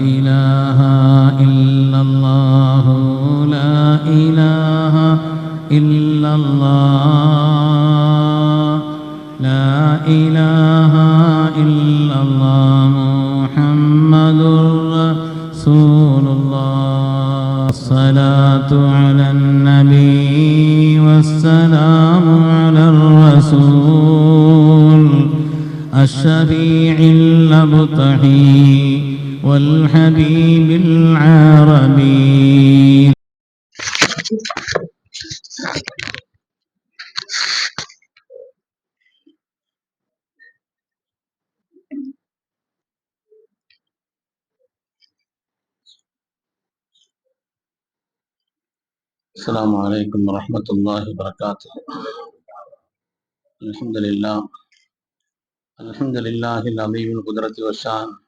إله إلا الله لا إله إلا الله لا إله إلا الله محمد رسول الله الصلاة على النبي والسلام على الرسول الشفيع والحبيب العربي. السلام عليكم ورحمة الله وبركاته. الحمد لله. الحمد لله العظيم القدرة والشان.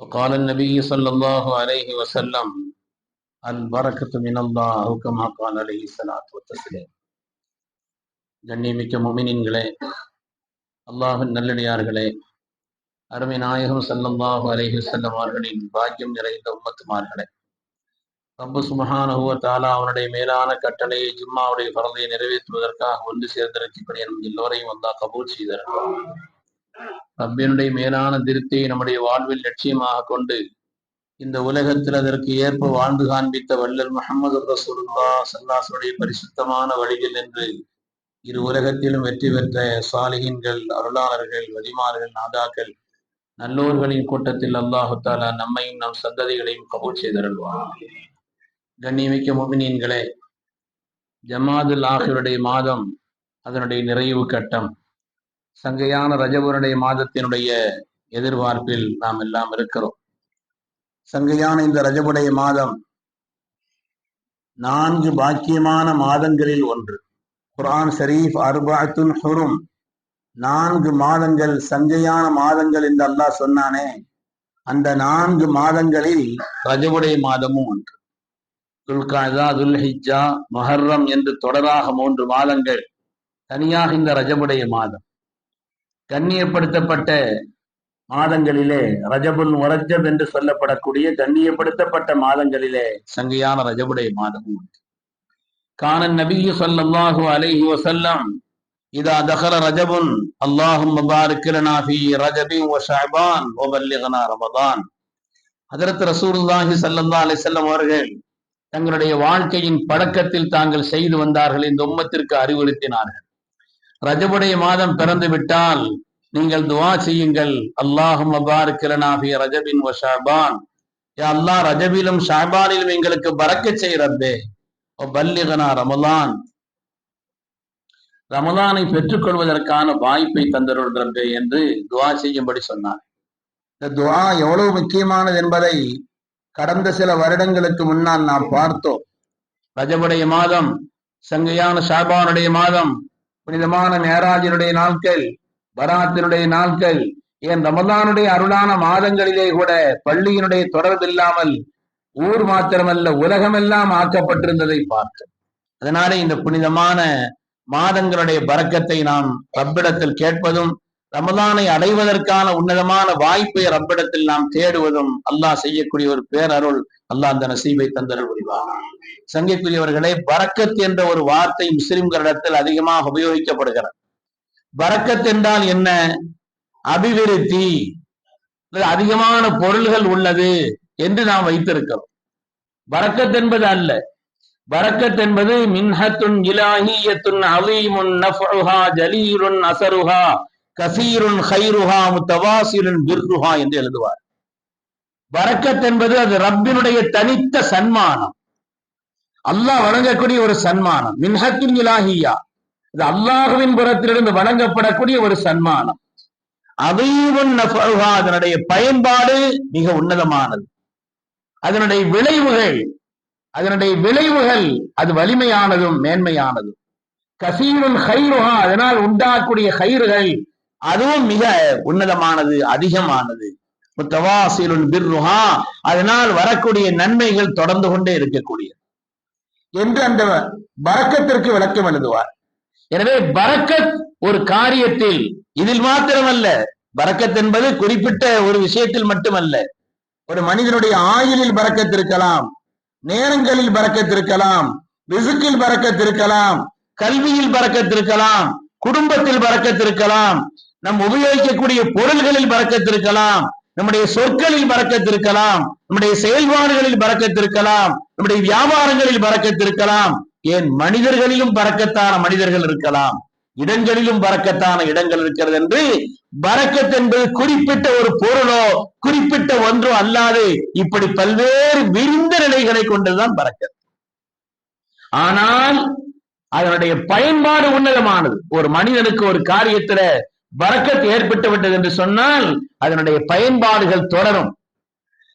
وقال النبي صلى الله عليه وسلم البركة من الله أو كما قال عليه الصلاة والتسليم கண்ணியமிக்க முமினின்களே அல்லாஹின் நல்லடியார்களே அருமை நாயகம் சல்லல்லாஹு அலைஹி வஸல்லம் அவர்களின் பாக்கியம் நிறைந்த உம்மத்துமார்களே ரப்பு சுமஹானஹுவ தாலா அவனுடைய மேலான கட்டளையை ஜும்மாவுடைய பரதையை நிறைவேற்றுவதற்காக ஒன்று சேர்ந்திருக்கக்கூடிய நம் எல்லோரையும் வந்தா கபூல் செய்திருக்கிறோம் ரப்பினுடைய மேலான திருப்தியை நம்முடைய வாழ்வில் லட்சியமாக கொண்டு இந்த உலகத்தில் அதற்கு ஏற்ப வாழ்ந்து காண்பித்த வள்ளல் முகமது ரசூல்லா சல்லாசுடைய பரிசுத்தமான வழியில் என்று இரு உலகத்திலும் வெற்றி பெற்ற சாலிகின்கள் அருளாளர்கள் வலிமார்கள் நாதாக்கள் நல்லோர்களின் கூட்டத்தில் அல்லாஹு தாலா நம்மையும் நம் சந்ததிகளையும் கபூல் செய்தருள்வார் கண்ணியமிக்க முமினியன்களே ஜமாதுல் ஆஹிருடைய மாதம் அதனுடைய நிறைவு கட்டம். சங்கையான ரஜபுருடைய மாதத்தினுடைய எதிர்பார்ப்பில் நாம் எல்லாம் இருக்கிறோம். சங்கையான இந்த ரஜபுடைய மாதம் நான்கு பாக்கியமான மாதங்களில் ஒன்று. குரான் ஷரீஃப் அர்பாத்துன் ஹுரும். நான்கு மாதங்கள் சங்கையான மாதங்கள் என்று அல்லாஹ் சொன்னானே. அந்த நான்கு மாதங்களில் ரஜபுடைய மாதமும் ஒன்று. துல்காதா துல்ஹிஜா மொஹர்ரம் என்று தொடராக மூன்று மாதங்கள் தனியாக இந்த ரஜபுடைய மாதம். கண்ணியப்படுத்தப்பட்ட மாதங்களிலே ரஜபுல் முரஜப் என்று சொல்லப்படக்கூடிய கண்ணியப்படுத்தப்பட்ட மாதங்களிலே சங்கையான ரஜபுடைய மாதமும் உண்டு. கான நபி ஸல்லல்லாஹு அலைஹி வசல்லம் இதா தஹர ரஜபுன் அல்லாஹும் முபாரிக் ஃபி ரஜபி வ ஷஅபான் வ பல்லிக்னா ரமதான். ஹஜரத் ரசூலுல்லாஹி ஸல்லல்லாஹு அலைஹி வஸல்லம் அவர்கள் தங்களுடைய வாழ்க்கையின் பழக்கத்தில் தாங்கள் செய்து வந்தார்கள் இந்த உம்மத்திற்கு அறிவுறுத்தினார்கள். ரஜபுடைய மாதம் பிறந்து விட்டால் நீங்கள் துவா செய்யுங்கள். அல்லாஹும் முபாரிக் லனா ரஜபின் வ அல்லாஹ் ரஜபிலும் ஷாபானிலும் எங்களுக்கு பறக்க செய் ரப்பே. பல்லிகனா ரமலான். ரமலானை பெற்றுக்கொள்வதற்கான வாய்ப்பை தந்தருள் என்று துவா செய்யும்படி சொன்னார். இந்த துவா எவ்வளவு முக்கியமானது என்பதை கடந்த சில வருடங்களுக்கு முன்னால் நாம் பார்த்தோம். ரஜபுடைய மாதம் சங்கையான ஷாபானுடைய மாதம் புனிதமான மேராஜனுடைய நாட்கள் பராத்தினுடைய நாட்கள் ஏன் ரமதானுடைய அருளான மாதங்களிலே கூட பள்ளியினுடைய தொடர்பு இல்லாமல் ஊர் மாத்திரமல்ல உலகமெல்லாம் ஆக்கப்பட்டிருந்ததை பார்க்க அதனாலே இந்த புனிதமான மாதங்களுடைய பறக்கத்தை நாம் ரப்பிடத்தில் கேட்பதும் ரமதானை அடைவதற்கான உன்னதமான வாய்ப்பை ரப்பிடத்தில் நாம் தேடுவதும் அல்லாஹ் செய்யக்கூடிய ஒரு பேரருள் அல்லாஹ் அந்த நசீபை தந்தருள் புரிவார் சங்கைக்குரியவர்களே பறக்கத் என்ற ஒரு வார்த்தை முஸ்லிம்களிடத்தில் அதிகமாக உபயோகிக்கப்படுகிறது. பறக்கத் என்றால் என்ன? அபிவிருத்தி. அதிகமான பொருள்கள் உள்ளது என்று நாம் வைத்திருக்கிறோம். வரக்கத் என்பது அல்ல. வரக்கத் என்பது மின்ஹத்துன் இலாஹியத்துன் அலீமுன் நஃபுஹா ஜலீலுன் அசருஹா. கசீருன் ஹைருஹா முத்தவாசிலுன் பிர்ருஹா என்று எழுதுவார். வரக்கத் என்பது அது ரப்பினுடைய தனித்த சன்மானம். அல்லாஹ் வழங்கக்கூடிய ஒரு சன்மானம். மின்ஹத்தின் இலாஹியா. இது அல்லாஹுவின் புறத்திலிருந்து வழங்கப்படக்கூடிய ஒரு சன்மானம். அதையும் அதனுடைய பயன்பாடு மிக உன்னதமானது. அதனுடைய விளைவுகள் அதனுடைய விளைவுகள் அது வலிமையானதும் மேன்மையானதும். கசீருன் ஹைருஹா அதனால் உண்டாகக்கூடிய ஹைறுகள் அதுவும் மிக உன்னதமானது அதிகமானது. அதனால் வரக்கூடிய நன்மைகள் தொடர்ந்து கொண்டே இருக்கக்கூடிய என்று அந்த பரக்கத்திற்கு விளக்கம் எழுதுவார். எனவே பரக்கத் ஒரு காரியத்தில் இதில் மாத்திரமல்ல பரக்கத் என்பது குறிப்பிட்ட ஒரு விஷயத்தில் மட்டுமல்ல. ஒரு மனிதனுடைய ஆயுளில் பரக்கத் இருக்கலாம் நேரங்களில் பரக்கத் இருக்கலாம் ரிசுக்கில் பரக்கத் இருக்கலாம் கல்வியில் பரக்கத் இருக்கலாம் குடும்பத்தில் பரக்கத் இருக்கலாம் நம் உபயோகிக்கக்கூடிய பொருள்களில் பறக்கத்திருக்கலாம். நம்முடைய சொற்களில் பறக்கத்திருக்கலாம். நம்முடைய செயல்பாடுகளில் பறக்கத்திருக்கலாம். நம்முடைய வியாபாரங்களில் பறக்கத்திருக்கலாம். ஏன் மனிதர்களிலும் பறக்கத்தான மனிதர்கள் இருக்கலாம். இடங்களிலும் பறக்கத்தான இடங்கள் இருக்கிறது என்று பறக்கத் என்பது குறிப்பிட்ட ஒரு பொருளோ குறிப்பிட்ட ஒன்றோ அல்லாது இப்படி பல்வேறு விரிந்த நிலைகளை கொண்டுதான் பரக்கத் ஆனால் அதனுடைய பயன்பாடு உன்னதமானது. ஒரு மனிதனுக்கு ஒரு காரியத்துல வரக்கத்து ஏற்பட்டு விட்டது என்று சொன்னால் அதனுடைய பயன்பாடுகள் தொடரும்.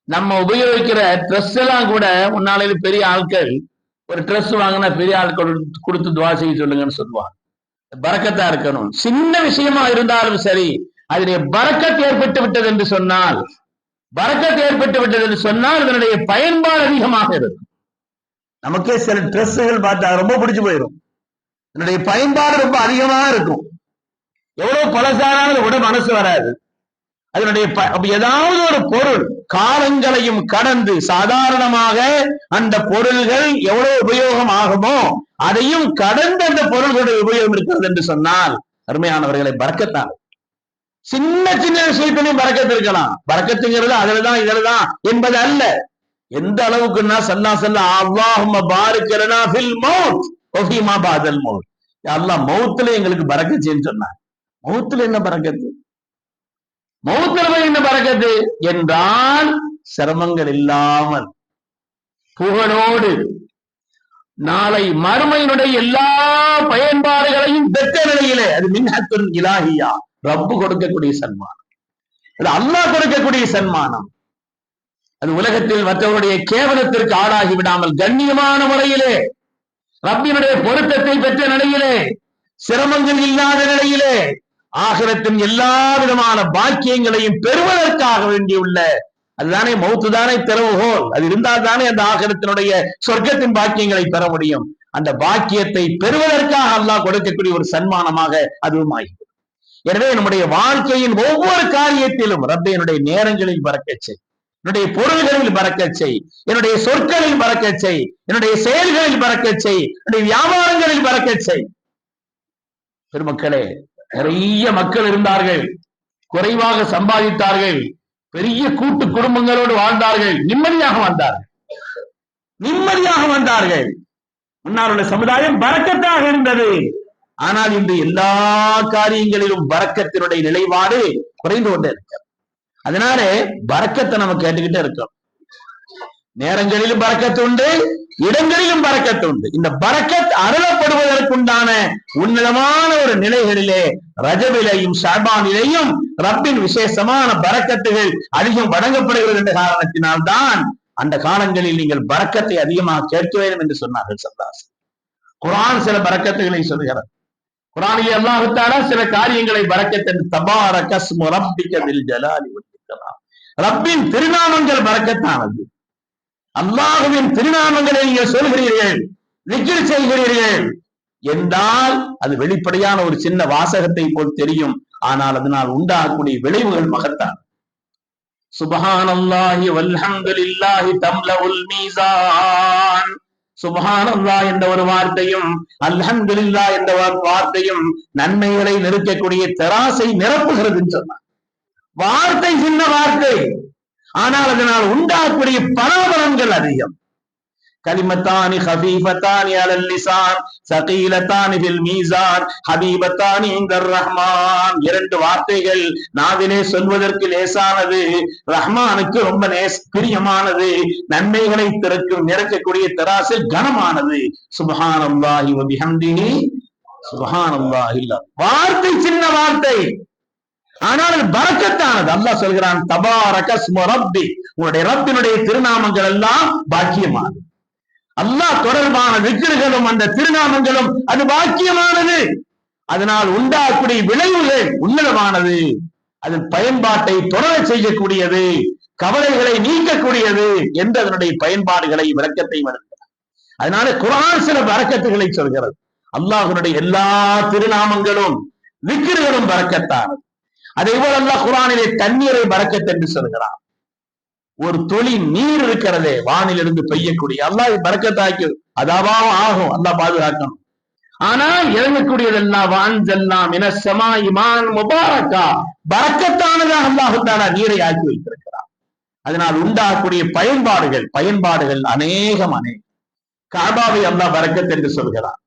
நம்ம உபயோகிக்கிற ட்ரெஸ் எல்லாம் கூட முன்னாளில் பெரிய ஆட்கள் ஒரு ட்ரெஸ் வாங்கினா பெரிய ஆட்கள் கொடுத்து துவா செய்ய சொல்லுங்கன்னு சொல்லுவாங்க. பறக்கத்தா இருக்கணும். சின்ன விஷயமா இருந்தாலும் சரி அதனுடைய பறக்கத்து ஏற்பட்டு விட்டது என்று சொன்னால் பறக்கத்து ஏற்பட்டு விட்டது என்று சொன்னால் இதனுடைய பயன்பாடு அதிகமாக இருக்கும். நமக்கே சில ட்ரெஸ்ஸுகள் பார்த்தா ரொம்ப பிடிச்சு போயிடும் இதனுடைய பயன்பாடு ரொம்ப அதிகமாக இருக்கும். எவ்வளவு பழசானாலும் விட மனசு வராது. அதனுடைய ஏதாவது ஒரு பொருள் காலங்களையும் கடந்து சாதாரணமாக அந்த பொருள்கள் எவ்வளவு உபயோகம் ஆகுமோ அதையும் கடந்து அந்த பொருள்களுடைய உபயோகம் இருக்கிறது என்று சொன்னால் அருமையானவர்களை பறக்கத்தான். சின்ன சின்ன விஷயத்திலையும் பறக்கத்து இருக்கலாம். பறக்கத்துங்கிறது அதுலதான் இதுலதான் என்பது அல்ல எந்த அளவுக்குன்னா சன்னா சல்லா அல்லாஹும்ம பாருக்கிறனா ஃபில் மௌத் ஒஃபிமா பாதல் மௌத். அல்லாஹ் மௌத்துல எங்களுக்கு பறக்கச்சுன்னு சொன்னாங்க மௌத்துல என்ன பறக்கத்து மௌத்துல என்ன பறக்கத்து என்றால் சிரமங்கள் இல்லாமல் புகழோடு நாளை மறுமையினுடைய எல்லா பயன்பாடுகளையும் பெற்ற நிலையிலே அது மின்ஹத்துன் இலாகியா ரப்பு கொடுக்கக்கூடிய சன்மானம். அது அல்லாஹ் கொடுக்கக்கூடிய சன்மானம். அது உலகத்தில் மற்றவருடைய கேவலத்திற்கு ஆளாகி விடாமல் கண்ணியமான முறையிலே ரப்பினுடைய பொருத்தத்தை பெற்ற நிலையிலே சிரமங்கள் இல்லாத நிலையிலே ஆகலத்தின் எல்லா விதமான பாக்கியங்களையும் பெறுவதற்காக வேண்டியுள்ள அதுதானே மௌத்து தானே திறவுகோல் அது இருந்தால் தானே அந்த ஆகிரத்தினுடைய சொர்க்கத்தின் பாக்கியங்களை பெற முடியும். அந்த பாக்கியத்தை பெறுவதற்காக அல்லாஹ் கொடுக்கக்கூடிய ஒரு சன்மானமாக அதுவும் ஆகிவிடும் எனவே நம்முடைய வாழ்க்கையின் ஒவ்வொரு காரியத்திலும் ரப்ப என்னுடைய நேரங்களில் பறக்கச் செய். என்னுடைய பொருள்களில் பறக்கச் செய். என்னுடைய சொற்களில் பறக்கச் செய். என்னுடைய செயல்களில் பறக்கச் செய். என்னுடைய வியாபாரங்களில் பறக்கச் செய். பெருமக்களே நிறைய மக்கள் இருந்தார்கள். குறைவாக சம்பாதித்தார்கள். பெரிய கூட்டு குடும்பங்களோடு வாழ்ந்தார்கள். நிம்மதியாக வந்தார்கள் நிம்மதியாக வந்தார்கள் முன்னால் சமுதாயம் பறக்கத்தாக இருந்தது. ஆனால் இன்று எல்லா காரியங்களிலும் பறக்கத்தினுடைய நிலைப்பாடு குறைந்து கொண்டே இருக்கிறது. அதனால பறக்கத்தை நம்ம கேட்டுக்கிட்டே இருக்கோம். நேரங்களிலும் பறக்கத்து உண்டு இடங்களிலும் பறக்கத்து உண்டு. இந்த பறக்கத் அருளப்படுவதற்குண்டான உன்னதமான ஒரு நிலைகளிலே ரஜவிலையும் ஷாபானிலையும் ரப்பின் விசேஷமான பறக்கத்துகள் அதிகம் வழங்கப்படுகிறது என்ற காரணத்தினால்தான் அந்த காலங்களில் நீங்கள் பறக்கத்தை அதிகமாக கேட்க வேண்டும் என்று சொன்னார்கள் சந்தாஸ் குரான் சில பறக்கத்துகளை சொல்கிறார் குரானில் அல்லாஹுத்தாரா சில காரியங்களை பறக்கத்தின் தபார ரப்பிக்கதில் ஜலாலி ரப்பின் திருநாமங்கள் பறக்கத்தானது. அல்லாஹுவின் திருநாமங்களை நீங்கள் சொல்கிறீர்கள் விக்கிர் செய்கிறீர்கள். என்றால் அது வெளிப்படையான ஒரு சின்ன வாசகத்தை போல் தெரியும். ஆனால் அதனால் உண்டாகக்கூடிய விளைவுகள் மகத்தான் சுபஹானல்லாஹி வல்ஹம்துலில்லாஹி தம்லஉல் மீசான். சுபஹானல்லாஹ் என்ற ஒரு வார்த்தையும் அல்ஹம்துலில்லாஹ் என்ற ஒரு வார்த்தையும் நன்மைகளை நிறுத்தக்கூடிய தெராசை நிரப்புகிறதுன்னு சொன்னார். வார்த்தை சின்ன வார்த்தை. ஆனால் அதனால் உண்டாகக்கூடிய பலாபலன்கள் அதிகம். கலிமத்தானி ஹபீபத்தானி அலல் லிசான் சகீலத்தானி பில் மீசான் ஹபீபத்தானி இந்தர் ரஹ்மான். இரண்டு வார்த்தைகள் நாவிலே சொல்வதற்கு லேசானது ரஹ்மானுக்கு ரொம்ப நேஸ் பிரியமானது நன்மைகளை திறக்கும் நிறக்கக்கூடிய தராசில் கனமானது. சுபஹானல்லாஹி வ பிஹம்திஹி சுபஹானல்லாஹி இல்லா. வார்த்தை சின்ன வார்த்தை. ஆனால் பறக்கத்தானது அல்லாஹ் சொல்கிறான் தபாரகஸ்ம ரப்பி. உன்னுடைய ரப்பினுடைய திருநாமங்கள் எல்லாம் பாக்கியமானது. அல்லாஹ் தொடர்பான விக்கிரகளும் அந்த திருநாமங்களும் அது பாக்கியமானது. அதனால் உண்டாகக்கூடிய விளைவுகள் உன்னதமானது. அதன் பயன்பாட்டை தொடர செய்யக்கூடியது கவலைகளை நீக்கக்கூடியது என்று அதனுடைய பயன்பாடுகளை விளக்கத்தை வருகிறார் அதனால குரான் சில வரக்கத்துகளை சொல்கிறது. அல்லாஹனுடைய எல்லா திருநாமங்களும் விக்கிரகளும் பறக்கத்தானது அதே போல அல்லாஹ் குரானிலே தண்ணீரை பறக்கத் என்று சொல்கிறான். ஒரு துளி நீர் இருக்கிறதே வானிலிருந்து பெய்யக்கூடிய அல்லாஹ் பறக்கத்தாக்கி அதாவா ஆகும் அல்லாஹ் பாதுகாக்கணும். ஆனால் இறங்கக்கூடியதெல்லாம் வான்ஜல்லாம் இனசமா இமான் முபாரக்கா. பறக்கத்தானதாக அல்லாஹுத்தானா நீரை ஆக்கி வைத்திருக்கிறார் அதனால் உண்டாகக்கூடிய பயன்பாடுகள் பயன்பாடுகள் அநேகம் அநேகம். காபாவை அல்லாஹ் பறக்கத் என்று சொல்கிறார்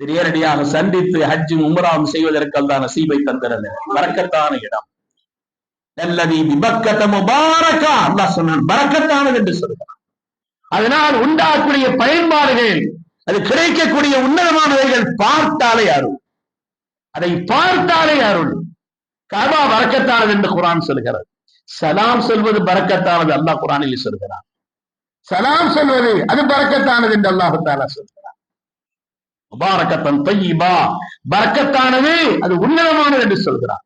நேரடியாக சந்தித்து ஹஜ்ஜும் உமராவும் செய்வதற்கு அல்லாஹ் நசீபை தந்திருந்த பறக்கத்தான இடம். நல்லதி விபக்கத்த முபாரக்கா. அல்லா சொன்னான் பறக்கத்தானது என்று சொல்கிறான் அதனால் உண்டாக்கூடிய பயன்பாடுகள் அது கிடைக்கக்கூடிய உன்னதமானவைகள் பார்த்தாலே அருள். அதை பார்த்தாலே அருள். கபா பறக்கத்தானது என்று குரான் சொல்கிறது சலாம் சொல்வது பறக்கத்தானது அல்லாஹ் குரானில் சொல்கிறான் சலாம் சொல்வது அது பறக்கத்தானது என்று அல்லாஹு தாலா சொல்கிறார் முபாரக்கத்தன் தையிபா பறக்கத்தானது அது உன்னதமானது என்று சொல்கிறான்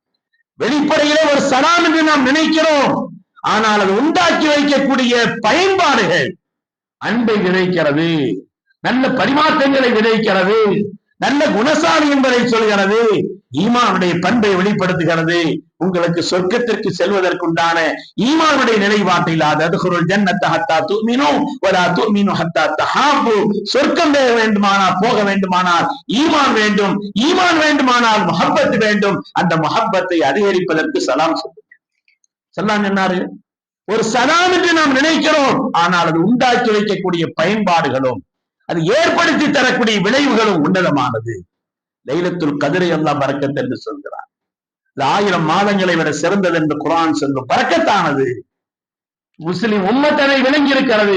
வெளிப்படையிலே ஒரு சலாம் என்று நாம் நினைக்கிறோம். ஆனால் அது உண்டாக்கி வைக்கக்கூடிய பயன்பாடுகள். அன்பை விதைக்கிறது. நல்ல பரிமாற்றங்களை விதைக்கிறது. நல்ல குணசாலி என்பதை சொல்கிறது. ஈமானுடைய பண்பை வெளிப்படுத்துகிறது. உங்களுக்கு சொர்க்கத்திற்கு செல்வதற்குண்டான ஈமானுடைய நிலைப்பாட்டில் அதுகுருள் ஜன்னத்தை ஹத்தா தூமினோ வலா தூமினு ஹத்தா தஹாபு சொர்க்கம் பெற வேண்டுமானால் போக வேண்டுமானால் ஈமான் வேண்டும் ஈமான் வேண்டுமானால் முஹப்பத் வேண்டும். அந்த முஹப்பத்தை அதிகரிப்பதற்கு சலாம் சொல்லுங்க. சலாம் என்னாரு? ஒரு சலாம் என்று நாம் நினைக்கிறோம் ஆனால் அது உண்டாக்கி வைக்கக்கூடிய பயன்பாடுகளும் அது ஏற்படுத்தி தரக்கூடிய விளைவுகளும் உன்னதமானது. லைலத்துள் கதிரை எல்லாம் பறக்கத் என்று சொல்கிறார் ஆயிரம் மாதங்களை விட சிறந்தது என்று குரான் சொல்லும். பறக்கத்தானது? முஸ்லிம் உம்மத்தனை விளங்கி இருக்கிறது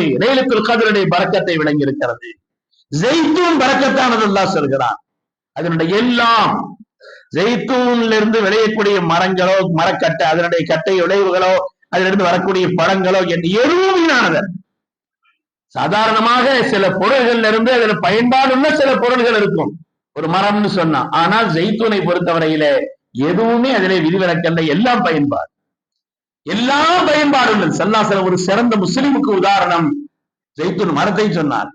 கதிரடை பறக்கத்தை விளங்கி இருக்கிறது ஜெய்தூன் பறக்கத்தானது அல்லா சொல்கிறான். அதனுடைய எல்லாம் ஜெய்தூன்ல இருந்து விளையக்கூடிய மரங்களோ மரக்கட்டை அதனுடைய கட்டை விளைவுகளோ அதிலிருந்து வரக்கூடிய பழங்களோ என்று எதுவும் வீணானது சாதாரணமாக சில பொருள்கள்ல இருந்து அதுல பயன்பாடுள்ள சில பொருள்கள் இருக்கும். ஒரு மரம்னு சொன்னா. ஆனால் ஜெய்தூனை பொறுத்தவரையிலே எதுவுமே அதிலே விதிவிலக்கல்ல எல்லாம் பயன்பாடு. எல்லா பயன்பாடு உள்ளது. சல்லாசலம் ஒரு சிறந்த முஸ்லிமுக்கு உதாரணம். ஜெய்தூன் மரத்தை சொன்னார்.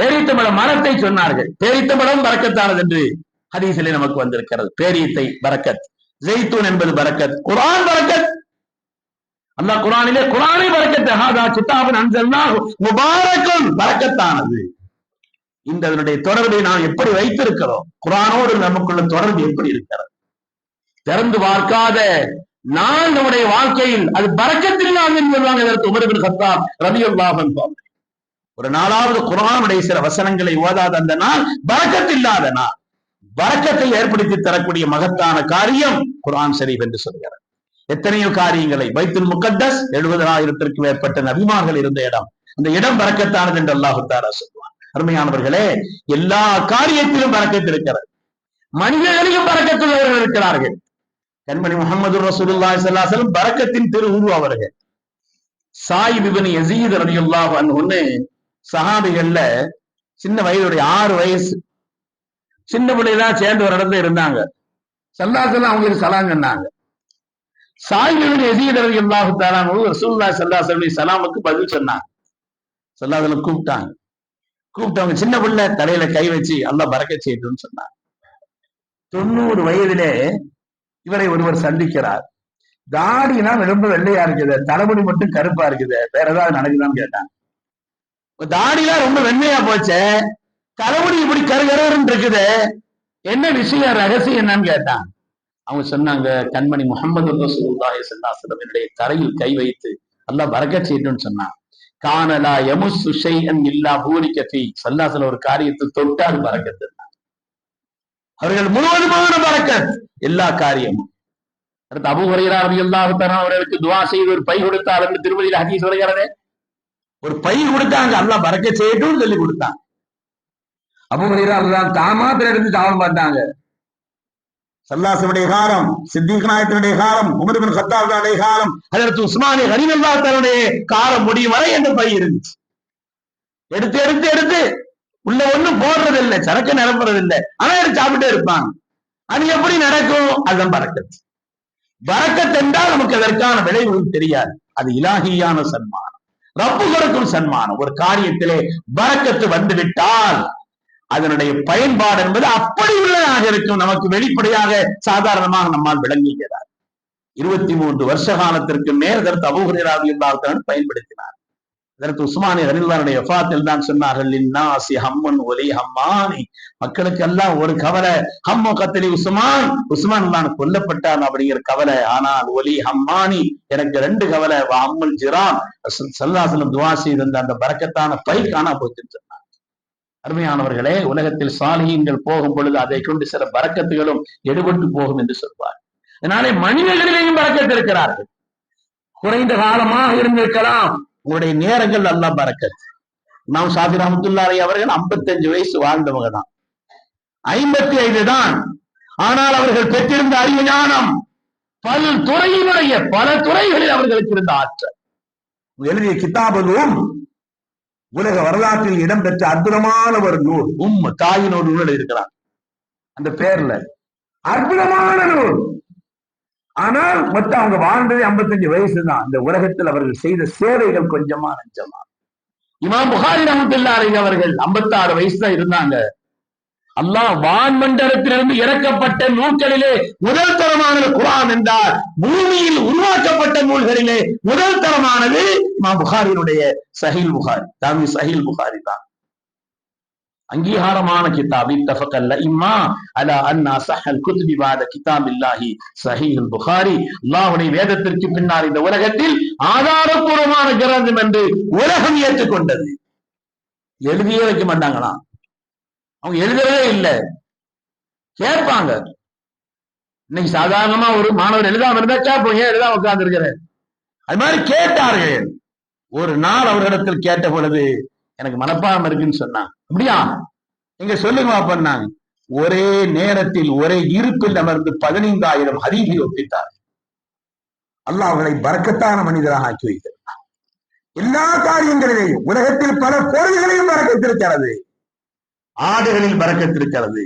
பேரித்தம்பழ மரத்தை சொன்னார்கள். பேரித்தம்பழம் பறக்கத்தானது என்று ஹதீஸிலே நமக்கு வந்திருக்கிறது. பேரியத்தை பறக்கத். ஜெய்தூன் என்பது பறக்கத். குரான் பறக்கத். அல்லாஹ் குரானிலே குரானை பறக்கத்து ஹாதா அஞ்சல் அன்சல்னாஹு. முபாரக்கும் பறக்கத்தானது. இந்த அதனுடைய தொடர்பை நாம் எப்படி வைத்திருக்கிறோம்? குரானோடு நமக்குள்ள தொடர்பு எப்படி இருக்கிறது? திறந்து பார்க்காத நான் நம்முடைய வாழ்க்கையில் அது பறக்கத்தில்லாது என்பதுதான் இதற்கு உமரபின் சத்தாப் ரபியுல்லாஹன் ஒரு நாலாவது குரானுடைய சில வசனங்களை ஓதாத அந்த நாள் பறக்கத்தில்லாத நாள். பறக்கத்தை ஏற்படுத்தி தரக்கூடிய மகத்தான காரியம் குரான் ஷரீப் என்று சொல்கிறார். எத்தனையோ காரியங்களை பைத்துல் முகத்தஸ் எழுபதாயிரத்திற்கு மேற்பட்ட நபிமார்கள் இருந்த இடம். அந்த இடம் பறக்கத்தானது என்று அல்லாஹு தாரா சொல்லுவார் அருமையானவர்களே எல்லா காரியத்திலும் பறக்கத்து இருக்கிறது மனிதர்களையும் பறக்கத்துள்ளவர்கள் இருக்கிறார்கள். கண்மணி முகமது ரசூலுல்லா சல்லாசலம் பறக்கத்தின் திரு உரு அவர்கள். சாய் விபனி எசீத் ரலியல்லாஹு ஒண்ணு சஹாபிகள்ல சின்ன வயதுடைய ஆறு வயசு. சின்ன பிள்ளைதான் சேர்ந்து ஒரு இடத்துல இருந்தாங்க. சல்லாசலம் அவங்களுக்கு சலாம் சொன்னாங்க. சாயிபின் எசீத் அல்லாஹு தாலானு ரசூல்லா சல்லாசலுடைய சலாமுக்கு பதில் சொன்னாங்க. சல்லாசலம் கூப்பிட்டாங்க. கூப்பிட்டவங்க சின்ன பிள்ளை தலையில கை வச்சு அல்ல பறக்க செய்யட்டும்னு சொன்னார் தொண்ணூறு வயதிலே இவரை ஒருவர் சந்திக்கிறார். தாடினா ரொம்ப வெள்ளையா இருக்குது. தலைமுடி மட்டும் கருப்பா இருக்குது. வேற ஏதாவது நடக்குதான்னு கேட்டாங்க. தாடிலாம் ரொம்ப வெண்மையா போச்சே. தலைமுடி இப்படி கருகருன்னு இருக்குது. என்ன விஷயம்? ரகசியம் என்னன்னு கேட்டான் அவங்க சொன்னாங்க கண்மணி முகமது ரசூல்லாய் ஸல்லல்லாஹு என்னுடைய தரையில் கை வைத்து நல்லா வரக்க செய்யட்டும்னு சொன்னான். காணலா எமுசு ஷைஅன் இல்லா பூரிக்கத்தி ஃபீ ஒரு காரியத்தை தொட்டால் பறக்கத்து அவர்கள் முழுவதுமான பறக்கத் எல்லா காரியமும். அடுத்து அபு ஹுரைரா ரலியல்லாஹு தஆலா அவர்களுக்கு துவா செய்து ஒரு பை கொடுத்தார் என்று திருமதியில் ஹதீஸ் வருகிறதே. ஒரு பை கொடுத்தாங்க. அல்லா பறக்க செய்யட்டும் சொல்லி கொடுத்தாங்க அபு ஹுரைரா தான் தாமா பிறகு தாமம் பார்த்தாங்க சல்லாசனுடைய காலம் சித்திக் நாயத்தினுடைய காலம் உமர்பின் ஹத்தாவுடைய காலம் அதற்கு உஸ்மானி ஹரிமல்லா தன்னுடைய காலம் முடியும் வரை அந்த பை இருந்துச்சு எடுத்து எடுத்து எடுத்து உள்ள ஒண்ணும் போடுறது இல்லை சரக்கு நிரம்புறது இல்லை ஆனா எடுத்து சாப்பிட்டே இருப்பாங்க. அது எப்படி நடக்கும்? அதுதான் பறக்கத்து. பறக்கத் நமக்கு அதற்கான விளைவுகள் தெரியாது. அது இலாகியான சன்மானம். ரப்பு கொடுக்கும் சன்மானம். ஒரு காரியத்திலே பறக்கத்து வந்து விட்டால் அதனுடைய பயன்பாடு என்பது அப்படி உள்ளதாக இருக்கும். நமக்கு வெளிப்படையாக சாதாரணமாக நம்மால் விளங்குகிறார் இருபத்தி மூன்று வருஷ காலத்திற்கு மேல் அதற்கு அபூஹராவி பயன்படுத்தினார். அதற்கு உஸ்மானி ஹரில்லாருடைய எஃபாத்தில் தான் சொன்னார்கள் இன்னாசி ஹம்மன் ஒலி ஹம்மானி. மக்களுக்கு எல்லாம் ஒரு கவலை ஹம்மோ கத்தலி உஸ்மான். உஸ்மான் தான் கொல்லப்பட்டான் அப்படிங்கிற கவலை. ஆனால் ஒலி ஹம்மானி எனக்கு ரெண்டு கவலை. அம்முல் ஜிரான் சல்லாசலம் துவா செய்திருந்த அந்த பறக்கத்தான பை காணா போச்சு அருமையானவர்களே உலகத்தில் சாலிகங்கள் போகும் பொழுது அதை கொண்டு சில பறக்கத்துகளும் எடுபட்டு போகும் என்று சொல்வார். அதனாலே மனிதர்களிலேயும் பறக்கத்து இருக்கிறார்கள். குறைந்த காலமாக இருந்திருக்கலாம். உங்களுடைய நேரங்கள் நல்லா பறக்கத்து. நாம் சாதி ரஹமத்துல்லாரை அவர்கள் 55 வயசு வாழ்ந்தவங்க தான். ஐம்பத்தி ஐந்து தான். ஆனால் அவர்கள் பெற்றிருந்த அறிவு ஞானம் பல துறையினுடைய பல துறைகளில் அவர்களுக்கு இருந்த ஆற்றல். எழுதிய கிதாபதும் உலக வரலாற்றில் இடம்பெற்ற அற்புதமான ஒரு நூல். உம் தாயின் ஒரு நூல் இருக்கிறார் அந்த பேர்ல. அற்புதமான நூல். ஆனால் மொத்தம் அவங்க வாழ்ந்தது 55 வயசு தான் இந்த உலகத்தில் அவர்கள் செய்த சேவைகள் கொஞ்சமா நஞ்சமா இமாம் புகாரி ரஹமத்துல்லாரி அவர்கள் 56 வயசு தான் இருந்தாங்க. அல்லாஹ் வான்மண்டலத்திலிருந்து இறக்கப்பட்ட நூல்களிலே முதல் தரமானது குரான் என்றால் பூமியில் உருவாக்கப்பட்ட நூல்களிலே முதல் தரமானது இமா புகாரினுடைய சஹில் புகாரி தாமி சஹில் புகாரி தான். அங்கீகாரமான கிதாப் இத்தஃபக்கல்ல இம்மா அலா அன்னா சஹல் குத்பி பாத கிதாப் இல்லாஹி சஹீல் புகாரி. அல்லாஹுடைய வேதத்திற்கு பின்னால் இந்த உலகத்தில் ஆதாரபூர்வமான கிரந்தம் என்று உலகம் ஏற்றுக்கொண்டது. எழுதியே வைக்க மாட்டாங்களாம். அவங்க எழுதவே இல்லை. கேட்பாங்க. இன்னைக்கு சாதாரணமா ஒரு மாணவர் எழுதாம இருந்தா கேட்போம் ஏன் எழுதாம உட்கார்ந்து இருக்கிறேன் அது மாதிரி கேட்டார்கள். ஒரு நாள் அவர்களிடத்தில் கேட்ட பொழுது எனக்கு மனப்பாடம் இருக்குன்னு சொன்னான். அப்படியா? நீங்க சொல்லுங்க பண்ணாங்க ஒரே நேரத்தில் ஒரே இருப்பில் அமர்ந்து பதினைந்தாயிரம் ஹதீஸை ஒப்பித்தார். அல்லாஹ் அவர்களை பறக்கத்தான மனிதராக ஆக்கி வைக்கிறான் எல்லா காரியங்களிலேயும் உலகத்தில் பல பொருள்களையும் பறக்கத்திருக்கிறது ஆடுகளில் பறக்கத்திருக்கிறது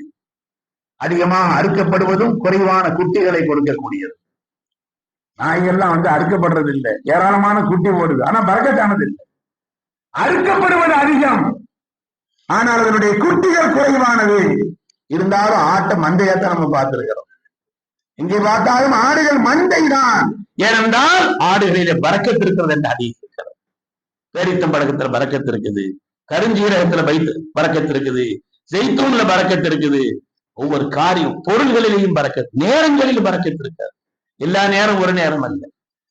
அதிகமாக அறுக்கப்படுவதும் குறைவான குட்டிகளை கொடுக்கக்கூடியது. நாய்கள்லாம் வந்து அறுக்கப்படுறது இல்லை ஏராளமான குட்டி போடுது ஆனா பறக்கத்தானது இல்லை. அறுக்கப்படுவது அதிகம். ஆனால் அதனுடைய குட்டிகள் குறைவானது. இருந்தாலும் ஆட்ட மந்தையத்தை நம்ம பார்த்திருக்கிறோம். இங்கே பார்த்தாலும் ஆடுகள் மந்தை தான் ஏனென்றால் ஆடுகளில பறக்கத்து இருக்கிறது என்று அதிகம் பேரித்தம் பழக்கத்துல பறக்கத்து இருக்குது. கருஞ்சீரகத்துல வைத்து பறக்கத்து இருக்குது. ஜெய்தூன்ல பறக்கத்து இருக்குது. ஒவ்வொரு காரியம் பொருள்களிலேயும் பறக்க நேரங்களிலும் பறக்கத்து இருக்காது எல்லா நேரம் ஒரு நேரம் அல்ல.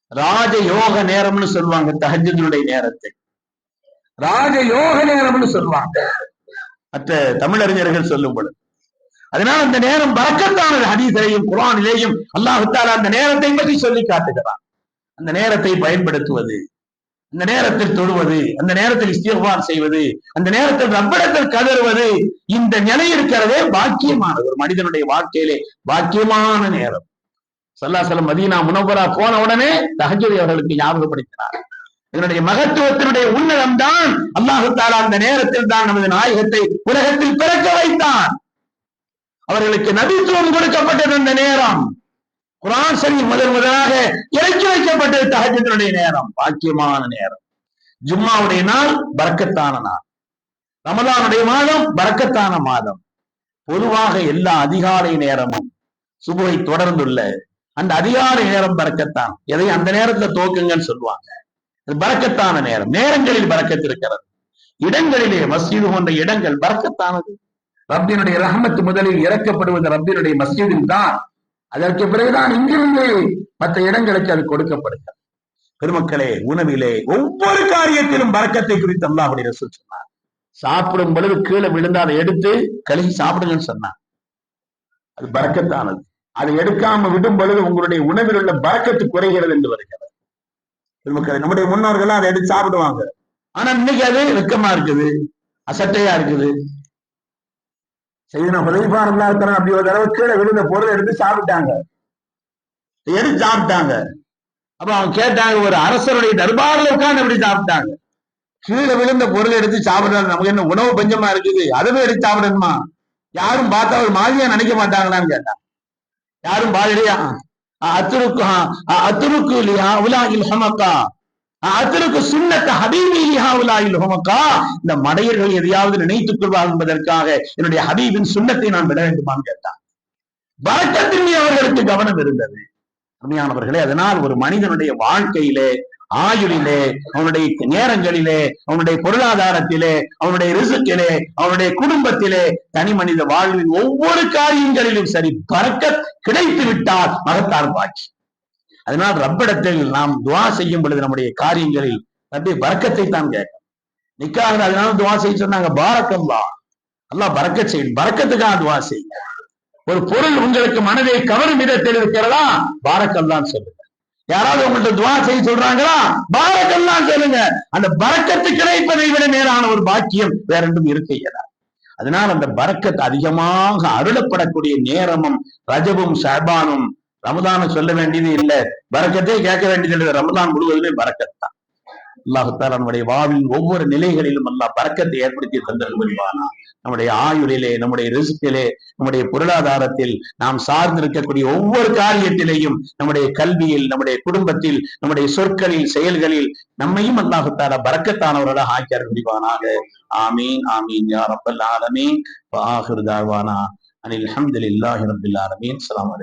ராஜ யோக நேரம்னு சொல்லுவாங்க தஹஜனுடைய நேரத்தை. ராஜ யோக நேரம்னு சொல்லுவாங்க. மற்ற தமிழறிஞர்கள் சொல்லும் பொழுது அதனால அந்த நேரம் பறக்கத்தான ஹதீஸிலேயும் குரானிலேயும் அல்லாஹுத்தால அந்த நேரத்தை பற்றி சொல்லி காட்டுகிறான். அந்த நேரத்தை பயன்படுத்துவது அந்த நேரத்தில் தொழுவது அந்த நேரத்தில் இஸ்திஃபார் செய்வது அந்த நேரத்தில் ரப்படத்தில் கதறுவது இந்த நிலை இருக்கிறதே பாக்கியமானது. ஒரு மனிதனுடைய வாழ்க்கையிலே பாக்கியமான நேரம். சல்லாசலம் மதீனா முனவரா போன உடனே தகஜதி அவர்களுக்கு ஞாபகப்படுத்தினார். இதனுடைய மகத்துவத்தினுடைய உன்னதம் தான் அல்லாஹு தாலா அந்த நேரத்தில் தான் நமது நாயகத்தை உலகத்தில் பிறக்க வைத்தான். அவர்களுக்கு நபித்துவம் கொடுக்கப்பட்டது அந்த நேரம். குரான் சரி முதல் முதலாக இறக்கி வைக்கப்பட்டது தகஜத்தினுடைய நேரம். பாக்கியமான நேரம். ஜும்மாவுடைய நாள் பறக்கத்தான நாள். ரமதானுடைய மாதம் பறக்கத்தான மாதம். பொதுவாக எல்லா அதிகாலை நேரமும் சுபுவை தொடர்ந்துள்ள அந்த அதிகார நேரம் பறக்கத்தான். எதை? அந்த நேரத்துல தோக்குங்கன்னு சொல்லுவாங்க. அது பறக்கத்தான நேரம். நேரங்களில் பறக்கத்து இருக்கிறது. இடங்களிலே மசீது போன்ற இடங்கள் பறக்கத்தானது. ரப்பினுடைய ரஹமத்து முதலில் இறக்கப்படுவது ரப்பினுடைய மசீதில் தான். அதற்கு பிறகுதான் இங்கிருந்து மற்ற இடங்களுக்கு அது கொடுக்கப்படுகிறது. பெருமக்களே உணவிலே ஒவ்வொரு காரியத்திலும் பறக்கத்தை குறித்து அல்லாஹுடைய ரசூல் சொன்னார். சாப்பிடும் பொழுது கீழே விழுந்து அதை எடுத்து கழுகி சாப்பிடுங்கன்னு சொன்னார். அது பறக்கத்தானது. அதை எடுக்காம விடும் பொழுது உங்களுடைய உணவில் உள்ள பழக்கத்து குறைகிறது என்று வருகிறது. நம்முடைய முன்னோர்கள் அதை எடுத்து சாப்பிடுவாங்க. ஆனா இன்னைக்கு அது வெக்கமா இருக்குது. அசட்டையா இருக்குது. செய்யணும் ஹுதைஃபா ரலியல்லாஹு அப்படி ஒரு தடவை கீழே விழுந்த பொருள் எடுத்து சாப்பிட்டாங்க. எடுத்து சாப்பிட்டாங்க. அப்ப அவங்க கேட்டாங்க ஒரு அரசருடைய தர்பாரில் உட்கார்ந்து எப்படி சாப்பிட்டாங்க. கீழே விழுந்த பொருள் எடுத்து சாப்பிடுறாங்க. நமக்கு என்ன உணவு பஞ்சமா இருக்குது? அதுவே எடுத்து சாப்பிடணுமா? யாரும் பார்த்தா ஒரு மாதிரியா நினைக்க மாட்டாங்களான்னு கேட்டான் யாரும் பாதிரியா அத்துருக்கு அத்துருக்கு இல்லையா உலாயில் ஹமக்கா அத்துருக்கு சுண்ணத்த ஹபீபி இல்லையா ஹமக்கா இந்த மடையர்கள் எதையாவது நினைத்துக் கொள்வார் என்பதற்காக என்னுடைய ஹபீபின் சுண்ணத்தை நான் விட வேண்டுமான்னு கேட்டான். வரக்கத்தின் அவர்களுக்கு கவனம் இருந்தது. அருமையானவர்களே அதனால் ஒரு மனிதனுடைய வாழ்க்கையிலே ஆயுளிலே அவனுடைய நேரங்களிலே அவனுடைய பொருளாதாரத்திலே அவனுடைய ரிசுக்கிலே அவனுடைய குடும்பத்திலே தனி மனித வாழ்வின் ஒவ்வொரு காரியங்களிலும் சரி பறக்க கிடைத்து விட்டால் மகத்தார் பாக்கி அதனால் ரப்பிடத்தில் நாம் துவா செய்யும் பொழுது நம்முடைய காரியங்களில் ரப்பி பறக்கத்தை தான் கேட்கும். நிக்காக அதனால துவா செய்ய சொன்னாங்க பாரக்கம்பா அல்லாஹ் பறக்க செய்யும் பறக்கத்துக்காக துவா செய்யுங்க ஒரு பொருள் உங்களுக்கு மனதை கவரும் விதத்தில் இருக்கிறதா? பாரக்கல்லான்னு சொல்லுங்க. யாராவது உங்கள்ட்ட துவா செய்ய சொல்றாங்களா? பாரக்கெல்லாம் சொல்லுங்க அந்த பறக்கத்து கிடைப்பதை விட மேலான ஒரு பாக்கியம் வேற ஒன்றும் இருக்க இயலாது அதனால் அந்த பறக்கத்து அதிகமாக அருளப்படக்கூடிய நேரமும் ரஜபும் ஷபானும் ரமதானும் சொல்ல வேண்டியது இல்லை. பறக்கத்தே கேட்க வேண்டியது இல்லை. ரமதான் முழுவதுமே பறக்கத் தான் அல்லாஹத்தால் நம்முடைய வாழ்வின் ஒவ்வொரு நிலைகளிலும் அல்லாஹ் பறக்கத்தை ஏற்படுத்தி தந்தது புரிவானா நம்முடைய ஆயுளிலே நம்முடைய ரிசுக்கிலே நம்முடைய பொருளாதாரத்தில் நாம் சார்ந்திருக்கக்கூடிய ஒவ்வொரு காரியத்திலேயும் நம்முடைய கல்வியில் நம்முடைய குடும்பத்தில் நம்முடைய சொற்களில் செயல்களில் நம்மையும் அல்லாஹத்தால பறக்கத்தானவர்களாக ஆக்கியார் முடிவானாக ஆமீன் ஆமீன் யார் ரப்பல் ஆலமீன். வாஹிர் அனில் அஹமதுல்லாஹி ரப்பில் ஆலமீன். அஸ்ஸலாமு